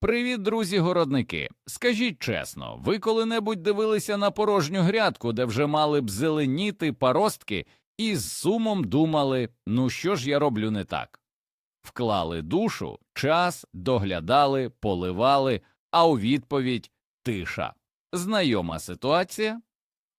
Привіт, друзі городники. Скажіть чесно, ви коли-небудь дивилися на порожню грядку, де вже мали б зеленіти паростки, і з сумом думали, ну що ж я роблю не так? Вклали душу, час, доглядали, поливали, а у відповідь тиша. Знайома ситуація?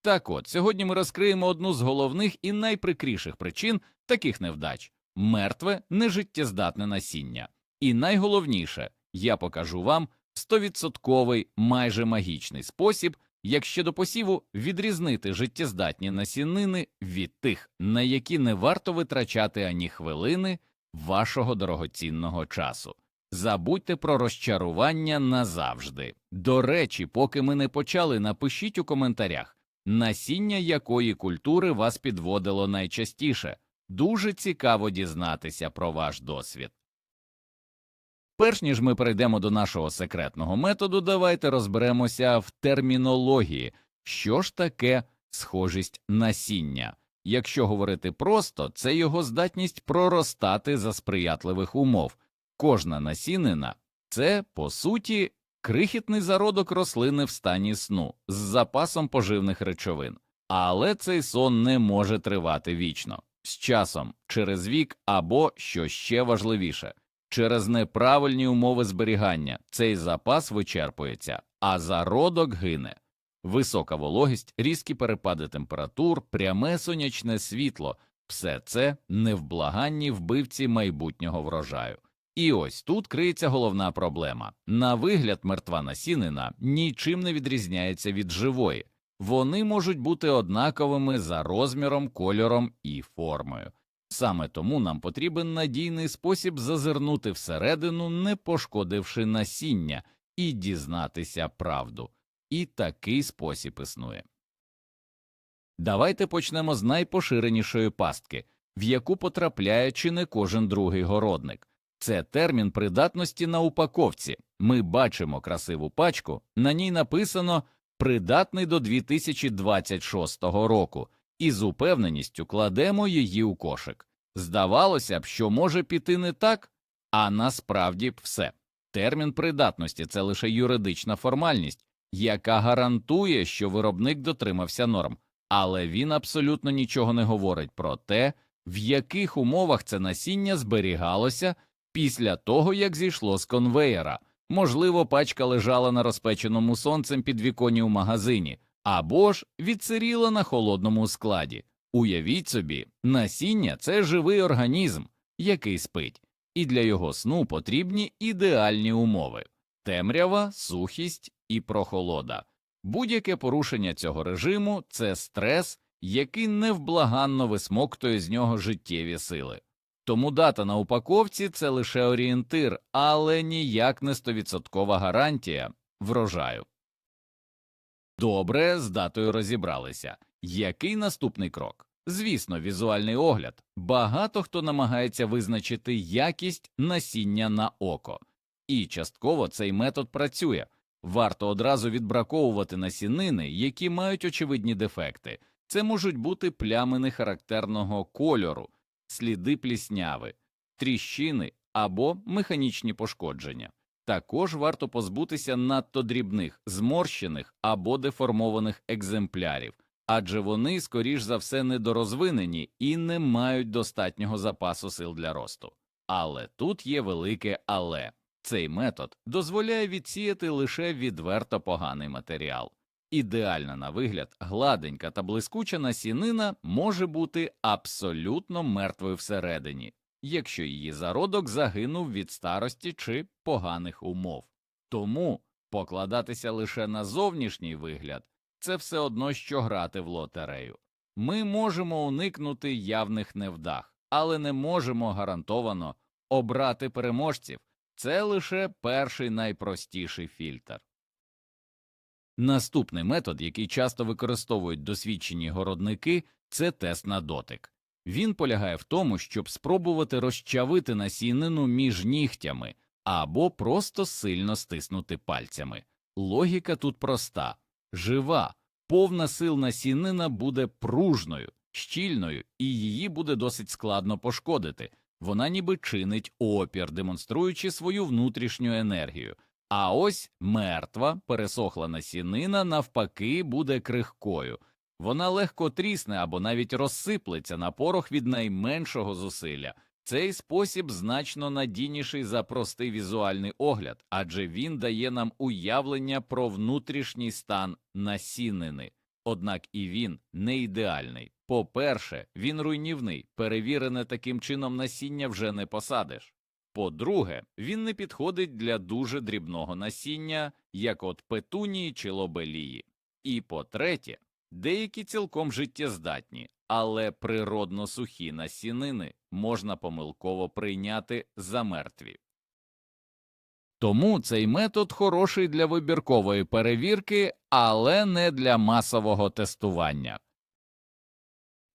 Так от, сьогодні ми розкриємо одну з головних і найприкріших причин таких невдач мертве нежиттєздатне насіння. І найголовніше, я покажу вам 100% майже магічний спосіб, як ще до посіву відрізнити життєздатні насінини від тих, на які не варто витрачати ані хвилини вашого дорогоцінного часу. Забудьте про розчарування назавжди. До речі, поки ми не почали, напишіть у коментарях, насіння якої культури вас підводило найчастіше. Дуже цікаво дізнатися про ваш досвід. Перш ніж ми перейдемо до нашого секретного методу, давайте розберемося в термінології, що ж таке схожість насіння. Якщо говорити просто, це його здатність проростати за сприятливих умов. Кожна насінина це, по суті, крихітний зародок рослини в стані сну з запасом поживних речовин, але цей сон не може тривати вічно, з часом, через вік або, що ще важливіше, через неправильні умови зберігання цей запас вичерпується, а зародок гине. Висока вологість, різкі перепади температур, пряме сонячне світло все це невблаганні вбивці майбутнього врожаю. І ось тут криється головна проблема. На вигляд мертва насінина нічим не відрізняється від живої, вони можуть бути однаковими за розміром, кольором і формою. Саме тому нам потрібен надійний спосіб зазирнути всередину, не пошкодивши насіння, і дізнатися правду. І такий спосіб існує. Давайте почнемо з найпоширенішої пастки, в яку потрапляє чи не кожен другий городник. Це термін придатності на упаковці. Ми бачимо красиву пачку, на ній написано придатний до 2026 року, і з упевненістю кладемо її у кошик. Здавалося б, що може піти не так, а насправді все. Термін придатності це лише юридична формальність, яка гарантує, що виробник дотримався норм, але він абсолютно нічого не говорить про те, в яких умовах це насіння зберігалося після того, як зійшло з конвеєра. Можливо, пачка лежала на розпеченому сонцем підвіконні у магазині, або ж відсиріла на холодному складі. Уявіть собі, насіння це живий організм, який спить, і для його сну потрібні ідеальні умови темрява, сухість і прохолода. Будь-яке порушення цього режиму це стрес, який невблаганно висмоктує з нього життєві сили. Тому дата на упаковці це лише орієнтир, але ніяк не стовідсоткова гарантія врожаю. Добре, з датою розібралися. Який наступний крок? Звісно, візуальний огляд. Багато хто намагається визначити якість насіння на око, і частково цей метод працює. Варто одразу відбраковувати насінини, які мають очевидні дефекти. Це можуть бути плями нехарактерного кольору, сліди плісняви, тріщини або механічні пошкодження. Також варто позбутися надто дрібних, зморщених або деформованих екземплярів, адже вони, скоріш за все, недорозвинені і не мають достатнього запасу сил для росту. Але тут є велике але. Цей метод дозволяє відсіяти лише відверто поганий матеріал. Ідеальна на вигляд, гладенька та блискуча насінина може бути абсолютно мертвою всередині, якщо її зародок загинув від старості чи поганих умов. Тому покладатися лише на зовнішній вигляд це все одно, що грати в лотерею. Ми можемо уникнути явних невдах, але не можемо гарантовано обрати переможців. Це лише перший найпростіший фільтр. Наступний метод, який часто використовують досвідчені городники, це тест на дотик. Він полягає в тому, щоб спробувати розчавити насінину між нігтями або просто сильно стиснути пальцями. Логіка тут проста жива, повна сил насінина буде пружною, щільною, і її буде досить складно пошкодити. Вона ніби чинить опір, демонструючи свою внутрішню енергію. А ось мертва, пересохла насінина, навпаки, буде крихкою. Вона легко трісне або навіть розсиплеться на порох від найменшого зусилля. Цей спосіб значно надійніший за простий візуальний огляд, адже він дає нам уявлення про внутрішній стан насінини. Однак і він не ідеальний. По-перше, він руйнівний, перевірене таким чином насіння вже не посадиш. По-друге, він не підходить для дуже дрібного насіння, як от петунії чи лобелії. І по-третє, деякі цілком життєздатні, але природно сухі насінини можна помилково прийняти за мертві. Тому цей метод хороший для вибіркової перевірки, але не для масового тестування.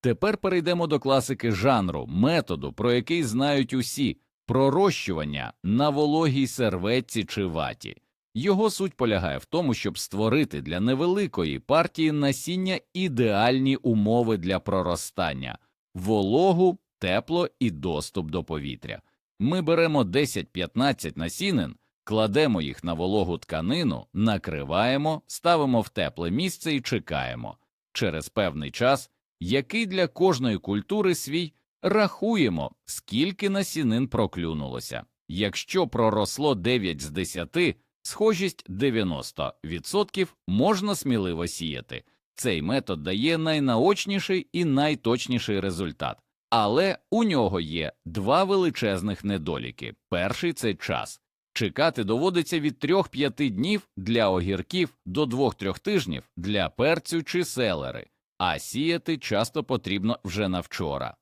Тепер перейдемо до класики жанру, методу, про який знають усі пророщування на вологій серветці чи ваті. Його суть полягає в тому, щоб створити для невеликої партії насіння ідеальні умови для проростання вологу, тепло і доступ до повітря. Ми беремо 10-15 насінин, кладемо їх на вологу тканину, накриваємо, ставимо в тепле місце і чекаємо. Через певний час, який для кожної культури свій, рахуємо, скільки насінин проклюнулося. Якщо проросло 9 з 10, схожість 90%, можна сміливо сіяти. Цей метод дає найнаочніший і найточніший результат. Але у нього є два величезних недоліки. Перший це час. Чекати доводиться від 3-5 днів для огірків до 2-3 тижнів для перцю чи селери, а сіяти часто потрібно вже на вчора.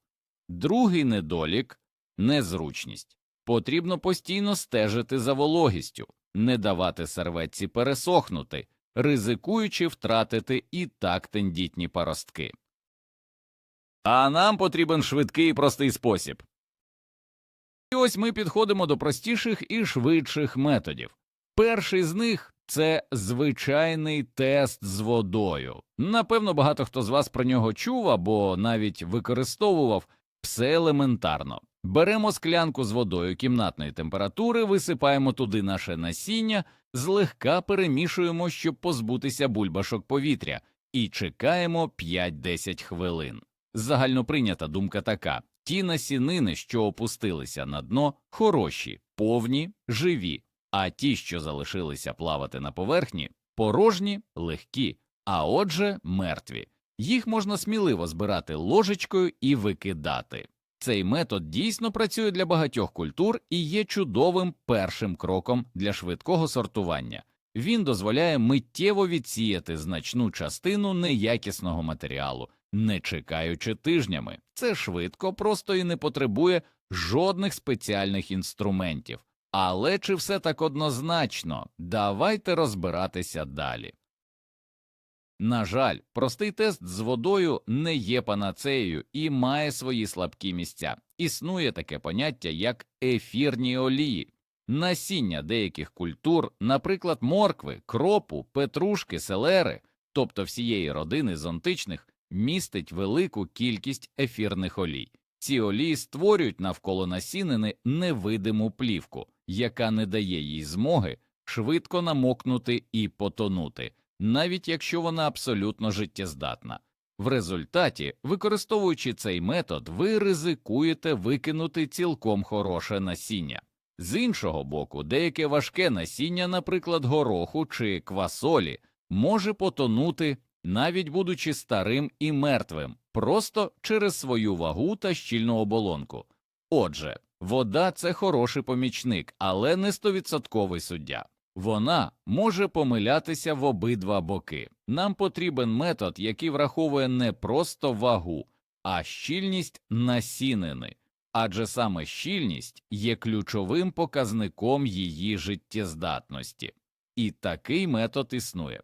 Другий недолік незручність. Потрібно постійно стежити за вологістю, не давати серветці пересохнути, ризикуючи втратити і так тендітні паростки. А нам потрібен швидкий і простий спосіб. І ось ми підходимо до простіших і швидших методів. Перший з них це звичайний тест з водою. Напевно, багато хто з вас про нього чув або навіть використовував все елементарно. Беремо склянку з водою кімнатної температури, висипаємо туди наше насіння, злегка перемішуємо, щоб позбутися бульбашок повітря, і чекаємо 5-10 хвилин. Загальноприйнята думка така ті насінини, що опустилися на дно, хороші, повні, живі, а ті, що залишилися плавати на поверхні, порожні, легкі, а отже, мертві. Їх можна сміливо збирати ложечкою і викидати. Цей метод дійсно працює для багатьох культур і є чудовим першим кроком для швидкого сортування. Він дозволяє миттєво відсіяти значну частину неякісного матеріалу, не чекаючи тижнями. Це швидко, просто і не потребує жодних спеціальних інструментів. Але чи все так однозначно? Давайте розбиратися далі. На жаль, простий тест з водою не є панацеєю і має свої слабкі місця. Існує таке поняття, як ефірні олії. Насіння деяких культур, наприклад, моркви, кропу, петрушки, селери, тобто всієї родини зонтичних, містить велику кількість ефірних олій. Ці олії створюють навколо насінини невидиму плівку, яка не дає їй змоги швидко намокнути і потонути, навіть якщо вона абсолютно життєздатна. В результаті, використовуючи цей метод, ви ризикуєте викинути цілком хороше насіння. З іншого боку, деяке важке насіння, наприклад, гороху чи квасолі, може потонути, навіть будучи старим і мертвим, просто через свою вагу та щільну оболонку. Отже, вода це хороший помічник, але не стовідсотковий суддя. Вона може помилятися в обидва боки. Нам потрібен метод, який враховує не просто вагу, а щільність насінини, адже саме щільність є ключовим показником її життєздатності. І такий метод існує.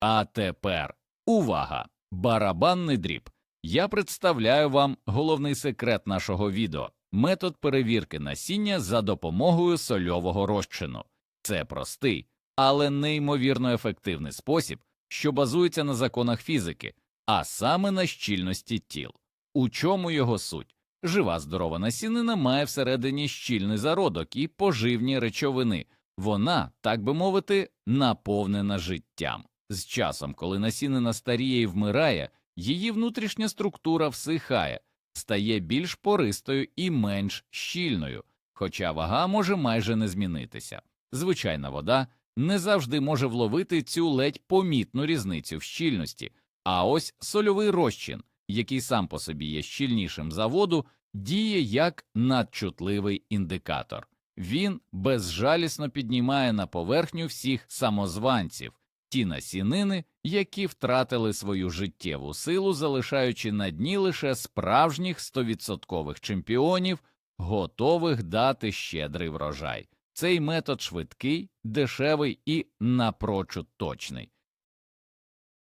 А тепер увага! Барабанний дріб. Я представляю вам головний секрет нашого відео метод перевірки насіння за допомогою сольового розчину. Це простий, але неймовірно ефективний спосіб, що базується на законах фізики, а саме на щільності тіл. У чому його суть? Жива здорова насінина має всередині щільний зародок і поживні речовини, Вона, так би мовити, наповнена життям. З часом, коли насінина старіє і вмирає, її внутрішня структура всихає, стає більш пористою і менш щільною, хоча вага може майже не змінитися. Звичайна вода не завжди може вловити цю ледь помітну різницю в щільності, а ось сольовий розчин, який сам по собі є щільнішим за воду, діє як надчутливий індикатор. Він безжалісно піднімає на поверхню всіх самозванців, ті насінини, які втратили свою життєву силу, залишаючи на дні лише справжніх стовідсоткових чемпіонів, готових дати щедрий врожай. Цей метод швидкий, дешевий і напрочуд точний.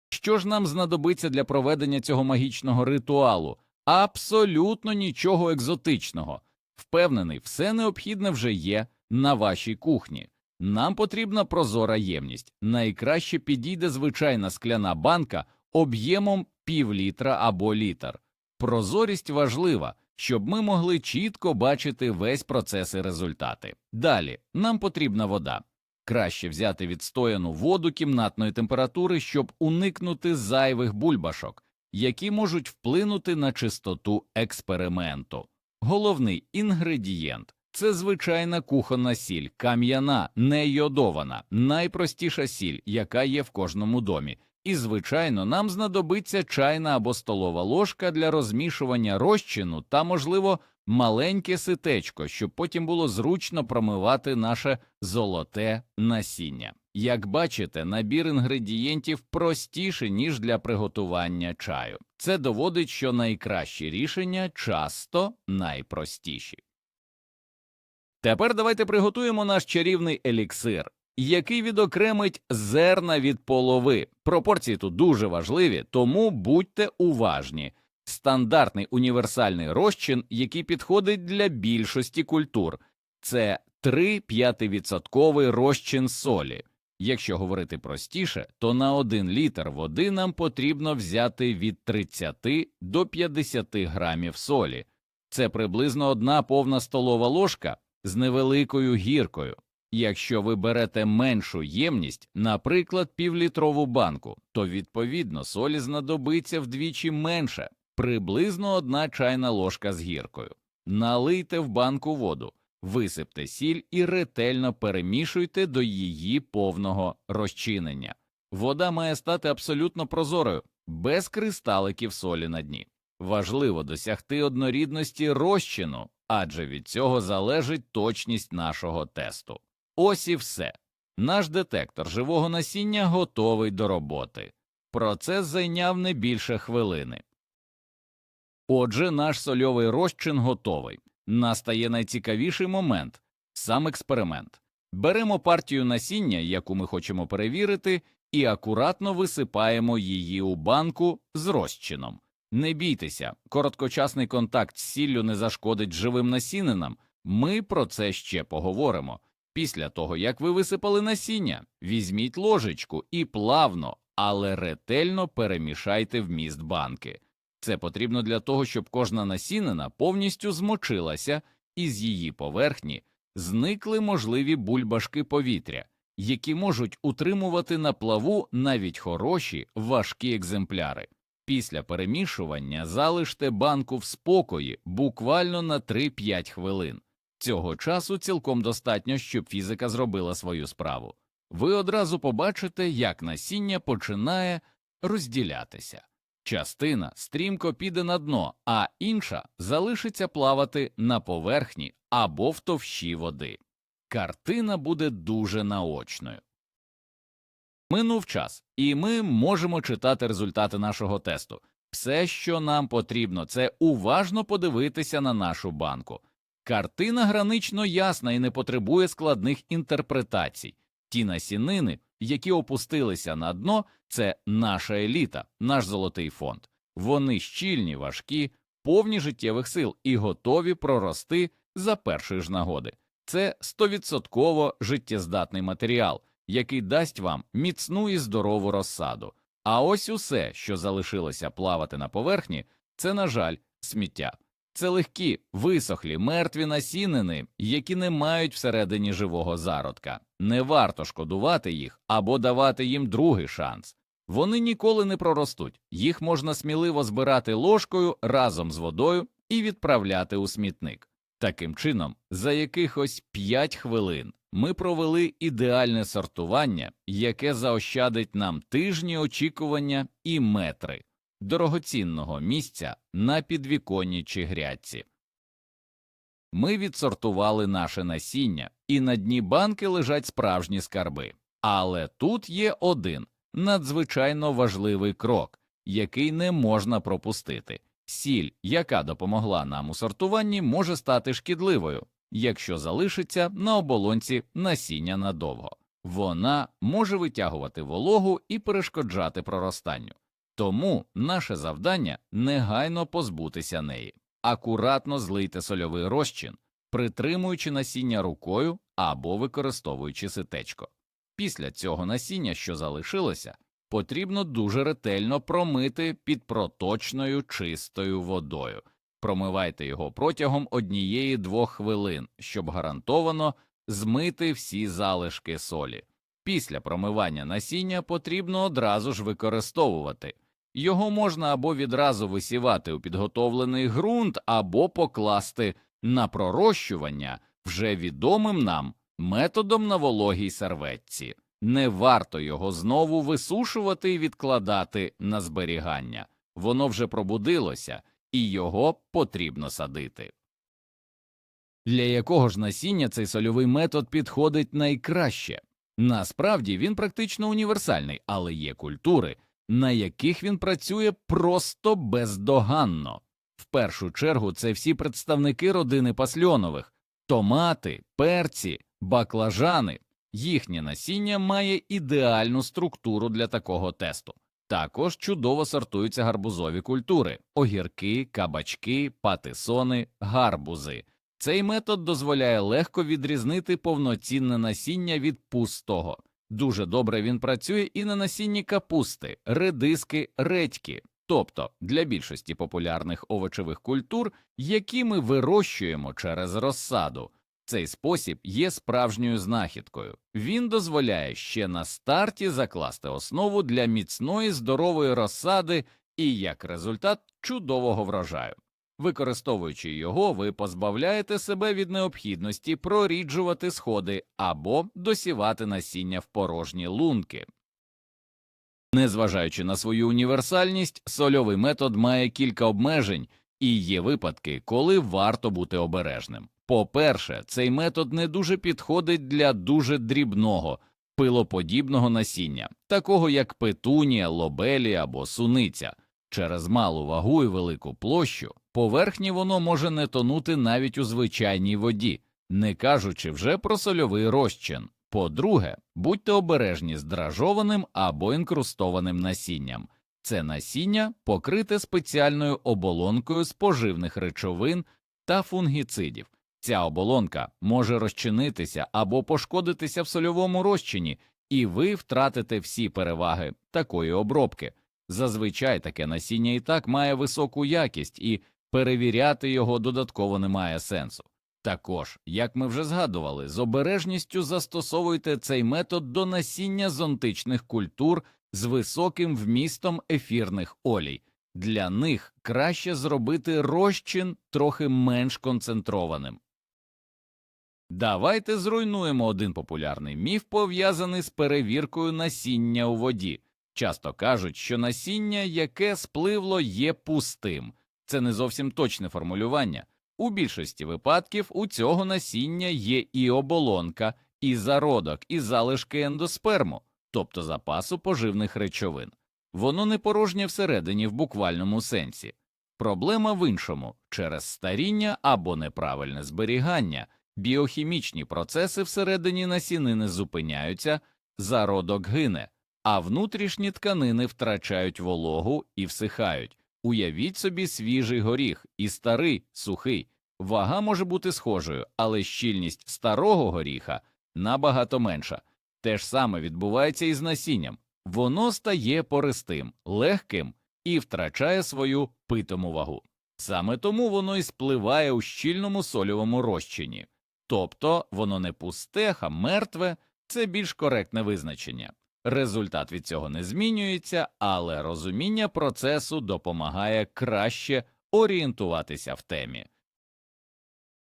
Що ж нам знадобиться для проведення цього магічного ритуалу? Абсолютно нічого екзотичного. Впевнений, все необхідне вже є на вашій кухні. Нам потрібна прозора ємність. Найкраще підійде звичайна скляна банка об'ємом пів літра або літр. Прозорість важлива, щоб ми могли чітко бачити весь процес і результати. Далі нам потрібна вода. Краще взяти відстояну воду кімнатної температури, щоб уникнути зайвих бульбашок, які можуть вплинути на чистоту експерименту. Головний інгредієнт це звичайна кухонна сіль, кам'яна, не йодована, найпростіша сіль, яка є в кожному домі. І, звичайно, нам знадобиться чайна або столова ложка для розмішування розчину та, можливо, маленьке ситечко, щоб потім було зручно промивати наше золоте насіння. Як бачите, набір інгредієнтів простіший, ніж для приготування чаю. Це доводить, що найкращі рішення часто найпростіші. Тепер давайте приготуємо наш чарівний еліксир, який відокремить зерна від полови. Пропорції тут дуже важливі, тому будьте уважні. Стандартний універсальний розчин, який підходить для більшості культур, це 3-5% розчин солі. Якщо говорити простіше, то на 1 літр води нам потрібно взяти від 30 до 50 грамів солі. Це приблизно одна повна столова ложка з невеликою гіркою. Якщо ви берете меншу ємність, наприклад, півлітрову банку, то відповідно солі знадобиться вдвічі менше, приблизно одна чайна ложка з гіркою. Налийте в банку воду, висипте сіль і ретельно перемішуйте до її повного розчинення. Вода має стати абсолютно прозорою, без кристаликів солі на дні. Важливо досягти однорідності розчину, адже від цього залежить точність нашого тесту. Ось і все. Наш детектор живого насіння готовий до роботи. Процес зайняв не більше хвилини. Отже, наш сольовий розчин готовий. Настає найцікавіший момент сам експеримент. Беремо партію насіння, яку ми хочемо перевірити, і акуратно висипаємо її у банку з розчином. Не бійтеся, короткочасний контакт з сіллю не зашкодить живим насінинам. Ми про це ще поговоримо. Після того, як ви висипали насіння, візьміть ложечку і плавно, але ретельно перемішайте вміст банки. Це потрібно для того, щоб кожна насінина повністю змочилася, і з її поверхні зникли можливі бульбашки повітря, які можуть утримувати на плаву навіть хороші важкі екземпляри. Після перемішування залиште банку в спокої буквально на 3-5 хвилин. Цього часу цілком достатньо, щоб фізика зробила свою справу. Ви одразу побачите, як насіння починає розділятися. Частина стрімко піде на дно, а інша залишиться плавати на поверхні або в товщі води. Картина буде дуже наочною. Минув час, і ми можемо читати результати нашого тесту. Все, що нам потрібно, це уважно подивитися на нашу банку. Картина гранично ясна і не потребує складних інтерпретацій. Ті насінини, які опустилися на дно, це наша еліта, наш золотий фонд. Вони щільні, важкі, повні життєвих сил і готові прорости за першої ж нагоди. Це стовідсотково життєздатний матеріал, який дасть вам міцну і здорову розсаду. А ось усе, що залишилося плавати на поверхні, це, на жаль, сміття. Це легкі, висохлі, мертві насінини, які не мають всередині живого зародка. Не варто шкодувати їх або давати їм другий шанс. Вони ніколи не проростуть, їх можна сміливо збирати ложкою разом з водою і відправляти у смітник. Таким чином, за якихось 5 хвилин ми провели ідеальне сортування, яке заощадить нам тижні очікування і метри дорогоцінного місця на підвіконні чи грядці. Ми відсортували наше насіння, і на дні банки лежать справжні скарби. Але тут є один надзвичайно важливий крок, який не можна пропустити. Сіль, яка допомогла нам у сортуванні, може стати шкідливою, якщо залишиться на оболонці насіння надовго. Вона може витягувати вологу і перешкоджати проростанню. Тому наше завдання негайно позбутися неї. Акуратно злийте сольовий розчин, притримуючи насіння рукою або використовуючи ситечко. Після цього насіння, що залишилося, потрібно дуже ретельно промити під проточною чистою водою. Промивайте його протягом однієї-двох хвилин, щоб гарантовано змити всі залишки солі. Після промивання насіння потрібно одразу ж використовувати. Його можна або відразу висівати у підготовлений ґрунт, або покласти на пророщування вже відомим нам методом на вологій серветці. Не варто його знову висушувати і відкладати на зберігання. Воно вже пробудилося, і його потрібно садити. Для якого ж насіння цей сольовий метод підходить найкраще? Насправді він практично універсальний, але є культури, на яких він працює просто бездоганно. В першу чергу це всі представники родини пасльонових томати, перці, баклажани. Їхнє насіння має ідеальну структуру для такого тесту. Також чудово сортуються гарбузові культури огірки, кабачки, патисони, гарбузи. Цей метод дозволяє легко відрізнити повноцінне насіння від пустого. Дуже добре він працює і на насінні капусти, редиски, редьки, тобто для більшості популярних овочевих культур, які ми вирощуємо через розсаду. Цей спосіб є справжньою знахідкою. Він дозволяє ще на старті закласти основу для міцної здорової розсади і, як результат, чудового врожаю. Використовуючи його, ви позбавляєте себе від необхідності проріджувати сходи або досівати насіння в порожні лунки. Незважаючи на свою універсальність, сольовий метод має кілька обмежень, і є випадки, коли варто бути обережним. По-перше, цей метод не дуже підходить для дуже дрібного, пилоподібного насіння, такого як петунія, лобелі або суниця. Через малу вагу і велику площу поверхні воно може не тонути навіть у звичайній воді, не кажучи вже про сольовий розчин. По-друге, будьте обережні з дражованим або інкрустованим насінням. Це насіння покрите спеціальною оболонкою з поживних речовин та фунгіцидів. Ця оболонка може розчинитися або пошкодитися в сольовому розчині, і ви втратите всі переваги такої обробки. Зазвичай таке насіння і так має високу якість, і перевіряти його додатково немає сенсу. Також, як ми вже згадували, з обережністю застосовуйте цей метод до насіння зонтичних культур з високим вмістом ефірних олій. Для них краще зробити розчин трохи менш концентрованим. Давайте зруйнуємо один популярний міф, пов'язаний з перевіркою насіння у воді. Часто кажуть, що насіння, яке спливло, є пустим. Це не зовсім точне формулювання. У більшості випадків у цього насіння є і оболонка, і зародок, і залишки ендосперму, тобто запасу поживних речовин. Воно не порожнє всередині в буквальному сенсі. Проблема в іншому через старіння або неправильне зберігання, біохімічні процеси всередині насінини зупиняються, зародок гине, а внутрішні тканини втрачають вологу і всихають. Уявіть собі свіжий горіх і старий, сухий. Вага може бути схожою, але щільність старого горіха набагато менша. Те ж саме відбувається і з насінням. Воно стає пористим, легким і втрачає свою питому вагу. Саме тому воно і спливає у щільному сольовому розчині. Тобто воно не пусте, а мертве це більш коректне визначення. Результат від цього не змінюється, але розуміння процесу допомагає краще орієнтуватися в темі.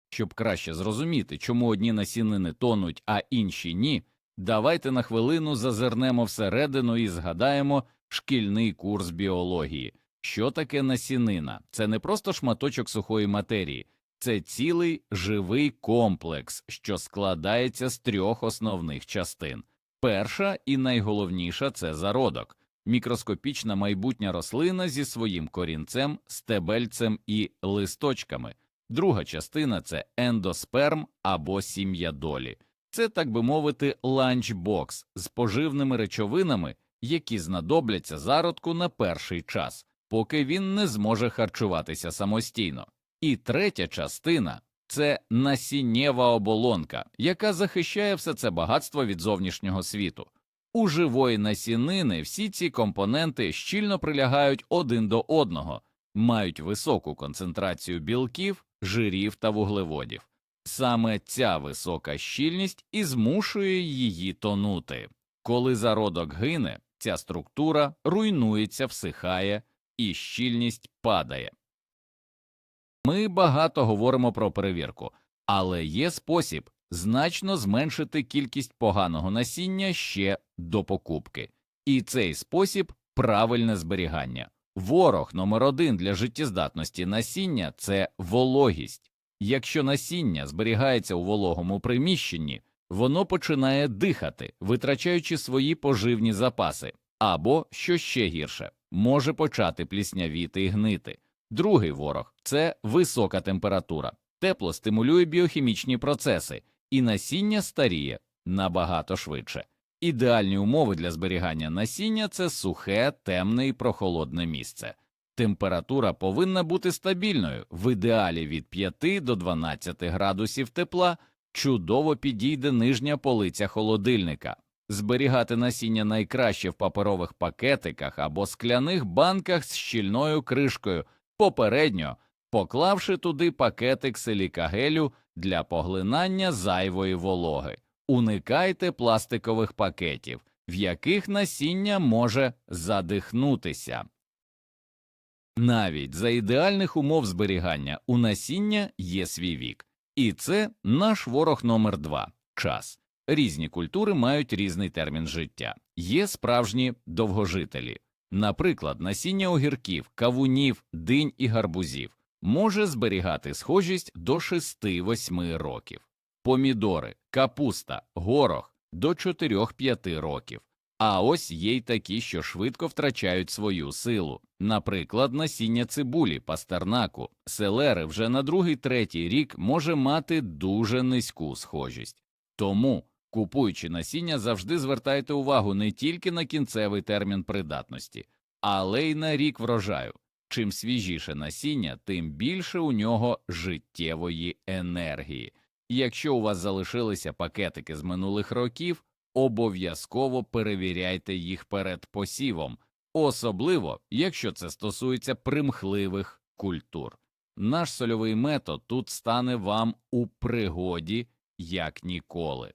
Щоб краще зрозуміти, чому одні насінини тонуть, а інші ні, давайте на хвилину зазирнемо всередину і згадаємо шкільний курс біології. Що таке насінина? Це не просто шматочок сухої матерії, це цілий живий комплекс, що складається з трьох основних частин. Перша і найголовніша це зародок, мікроскопічна майбутня рослина зі своїм корінцем, стебельцем і листочками. Друга частина це ендосперм або сім'я долі. Це, так би мовити, ланчбокс з поживними речовинами, які знадобляться зародку на перший час, поки він не зможе харчуватися самостійно. І третя частина це насіннєва оболонка, яка захищає все це багатство від зовнішнього світу. У живої насінини всі ці компоненти щільно прилягають один до одного, мають високу концентрацію білків, жирів та вуглеводів. Саме ця висока щільність і змушує її тонути. Коли зародок гине, ця структура руйнується, всихає і щільність падає. Ми багато говоримо про перевірку, але є спосіб значно зменшити кількість поганого насіння ще до покупки, і цей спосіб правильне зберігання. Ворог номер один для життєздатності насіння це вологість. Якщо насіння зберігається у вологому приміщенні, воно починає дихати, витрачаючи свої поживні запаси, або, що ще гірше, може почати пліснявіти і гнити. Другий ворог це висока температура. Тепло стимулює біохімічні процеси, і насіння старіє набагато швидше. Ідеальні умови для зберігання насіння це сухе, темне і прохолодне місце. Температура повинна бути стабільною, в ідеалі від 5 до 12 градусів тепла, чудово підійде нижня полиця холодильника. Зберігати насіння найкраще в паперових пакетиках або скляних банках з щільною кришкою, попередньо поклавши туди пакетик силікагелю для поглинання зайвої вологи. Уникайте пластикових пакетів, в яких насіння може задихнутися. Навіть за ідеальних умов зберігання у насіння є свій вік, і це наш ворог номер два час. Різні культури мають різний термін життя, є справжні довгожителі. Наприклад, насіння огірків, кавунів, динь і гарбузів може зберігати схожість до 6-8 років, помідори, капуста, горох до 4-5 років. А ось є й такі, що швидко втрачають свою силу. Наприклад, насіння цибулі, пастернаку, селери вже на другий третій рік може мати дуже низьку схожість. Тому, купуючи насіння, завжди звертайте увагу не тільки на кінцевий термін придатності, але й на рік врожаю. Чим свіжіше насіння, тим більше у нього життєвої енергії. Якщо у вас залишилися пакетики з минулих років, обов'язково перевіряйте їх перед посівом, особливо якщо це стосується примхливих культур. Наш сольовий метод тут стане вам у пригоді як ніколи.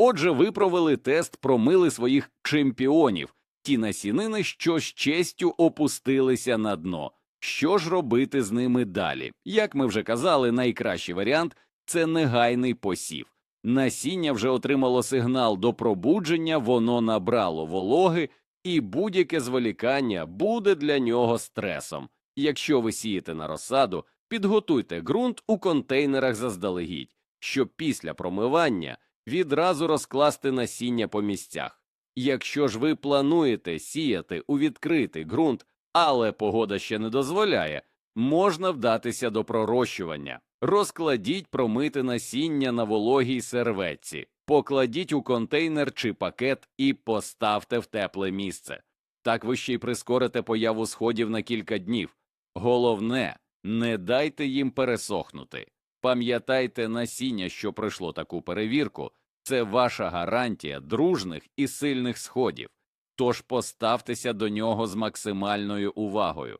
Отже, ви провели тест, промили своїх чемпіонів, ті насінини, що з честю опустилися на дно. Що ж робити з ними далі? Як ми вже казали, найкращий варіант це негайний посів. Насіння вже отримало сигнал до пробудження, воно набрало вологи, і будь-яке зволікання буде для нього стресом. Якщо ви сієте на розсаду, підготуйте ґрунт у контейнерах заздалегідь, щоб після промивання відразу розкласти насіння по місцях. Якщо ж ви плануєте сіяти у відкритий ґрунт, але погода ще не дозволяє, можна вдатися до пророщування. Розкладіть промите насіння на вологій серветці, покладіть у контейнер чи пакет і поставте в тепле місце. Так ви ще й прискорите появу сходів на кілька днів. Головне, не дайте їм пересохнути. Пам'ятайте насіння, що пройшло таку перевірку, це ваша гарантія дружних і сильних сходів, тож поставтеся до нього з максимальною увагою.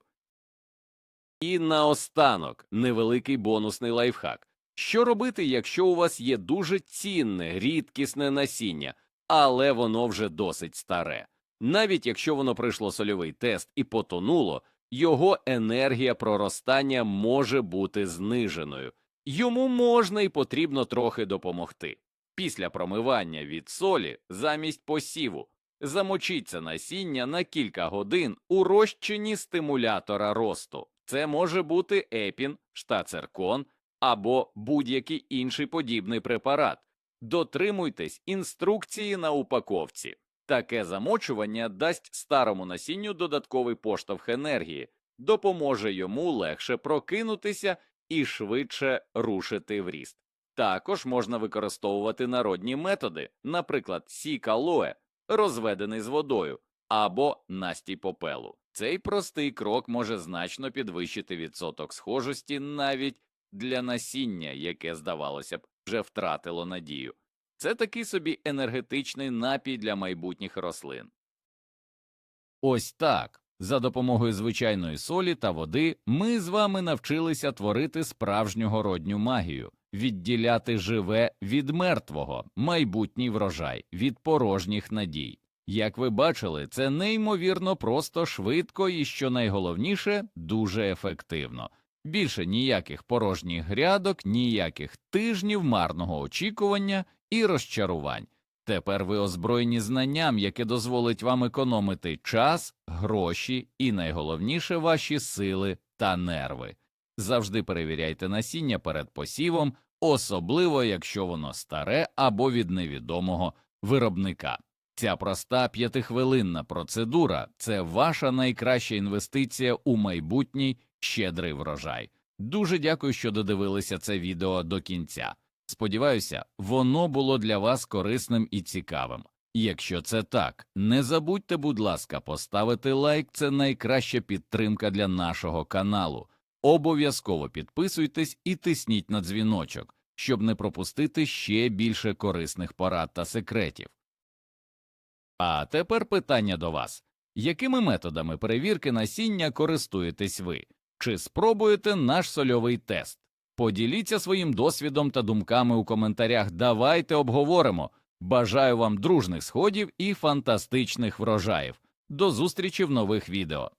І наостанок невеликий бонусний лайфхак. Що робити, якщо у вас є дуже цінне, рідкісне насіння, але воно вже досить старе? Навіть якщо воно пройшло сольовий тест і потонуло, його енергія проростання може бути зниженою. Йому можна і потрібно трохи допомогти. Після промивання від солі замість посіву замочіть це насіння на кілька годин у розчині стимулятора росту. Це може бути епін, штацеркон або будь-який інший подібний препарат. Дотримуйтесь інструкції на упаковці. Таке замочування дасть старому насінню додатковий поштовх енергії, допоможе йому легше прокинутися і швидше рушити в ріст. Також можна використовувати народні методи, наприклад, сік алоe, розведений з водою, або настій попелу. Цей простий крок може значно підвищити відсоток схожості навіть для насіння, яке, здавалося б, вже втратило надію. Це такий собі енергетичний напій для майбутніх рослин. Ось так. За допомогою звичайної солі та води ми з вами навчилися творити справжню городню магію, відділяти живе від мертвого, майбутній врожай від порожніх надій. Як ви бачили, це неймовірно просто швидко і, що найголовніше, дуже ефективно. Більше ніяких порожніх грядок, ніяких тижнів марного очікування і розчарувань. Тепер ви озброєні знанням, яке дозволить вам економити час, гроші і найголовніше ваші сили та нерви. Завжди перевіряйте насіння перед посівом, особливо якщо воно старе або від невідомого виробника. Ця проста п'ятихвилинна процедура це ваша найкраща інвестиція у майбутній щедрий врожай. Дуже дякую, що додивилися це відео до кінця. Сподіваюся, воно було для вас корисним і цікавим. Якщо це так, не забудьте, будь ласка, поставити лайк, це найкраща підтримка для нашого каналу. Обов'язково підписуйтесь і тисніть на дзвіночок, щоб не пропустити ще більше корисних порад та секретів. А тепер питання до вас. Якими методами перевірки насіння користуєтесь ви? Чи спробуєте наш сольовий тест? Поділіться своїм досвідом та думками у коментарях. Давайте обговоримо. Бажаю вам дружних сходів і фантастичних врожаїв. До зустрічі в нових відео.